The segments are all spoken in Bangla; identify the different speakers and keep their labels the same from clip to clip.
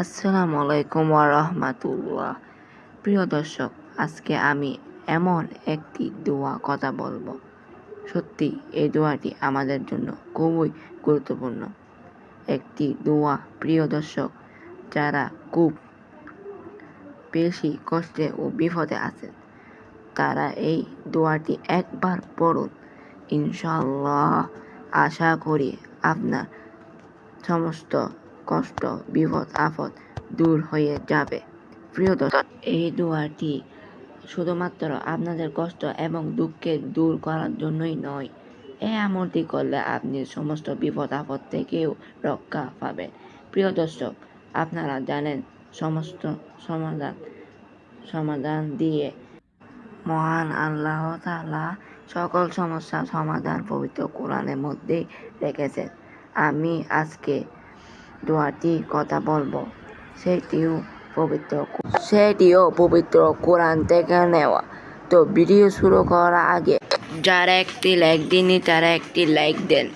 Speaker 1: আসসালামু আলাইকুম রহমাতুল্লাহ। প্রিয় দর্শক, আজকে আমি এমন একটি দোয়া কথা বলব। সত্যি, এই দোয়াটি আমাদের জন্য খুবই গুরুত্বপূর্ণ। একটি দোয়া, প্রিয় দর্শক, যারা খুব বেশি কষ্টে ও বিপদে আছেন, তারা এই দোয়াটি একবার পড়ুন। ইনশাল্লাহ আশা করি আপনার সমস্ত কষ্ট, বিপদ আপদ দূর হয়ে যাবে। প্রিয় দর্শক, এই দোয়াটি শুধুমাত্র আপনাদের কষ্ট এবং দুঃখকে দূর করার জন্যই নয়। এই আমলটি করলে আপনি সমস্ত বিপদ আপদ থেকেও রক্ষা পাবেন। প্রিয় দর্শক, আপনারা জানেন সমস্ত সমাধান সমাধান দিয়ে মহান আল্লাহ তালা সকল সমস্যার সমাধান পবিত্র কোরআনের মধ্যে রেখেছেন। আমি আজকে দোয়াটি কথা বলব। সেটিও পবিত্র সেটিও পবিত্র কোরআন থেকে নেওয়া। তো ভিডিও শুরু করার আগে যারা একটি লাইক দিনই তারা একটি লাইক দেন।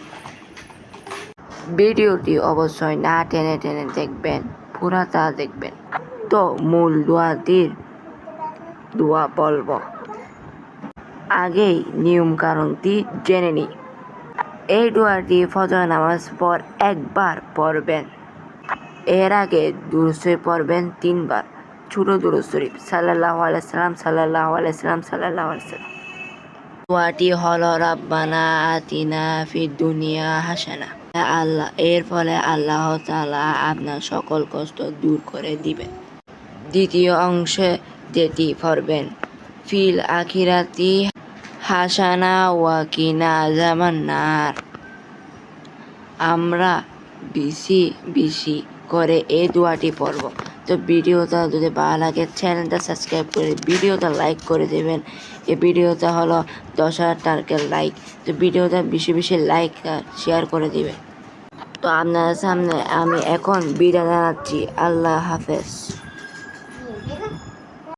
Speaker 1: ভিডিওটি অবশ্যই না টেনে টেনে দেখবেন পুরাটা দেখবেন। তো মূল দোয়াটির দোয়া বলব। আগেই নিয়ম কারণটি জেনে নিই। এই দোয়াটি ফজর নামাজ পর একবার পড়বেন। এর আগে দুরুশরীফ পড়বেন তিনবার। ছোট আলাইহি সাল্লাম, সাল্লাল্লাহু আলাইহি সাল্লাম, সাল্লাল্লাহু আলাইহি দোয়াটি হলো, রাব্বানা আতিনা ফিদ দুনিয়া হাসানা। আল্লাহ, এর ফলে আল্লাহ তাআলা আপনার সকল কষ্ট দূর করে দিবেন। দ্বিতীয় অংশে যেটি পড়বেন, ফিল আখিরাতি হাসানা ওয়াকিনা জামান্নার আমরা বেশি বেশি করে এই দোয়াটি পড়ব। তো ভিডিওটা যদি ভালো লাগে, চ্যানেলটা সাবস্ক্রাইব করে ভিডিওটা লাইক করে দেবেন। এই ভিডিওটা হলো দশ হাজার টার্গেট লাইক। তো ভিডিওটা বেশি বেশি লাইক আর শেয়ার করে দিবেন। তো আপনার সামনে আমি এখন বিদায় জানাচ্ছি। আল্লাহ হাফেজ।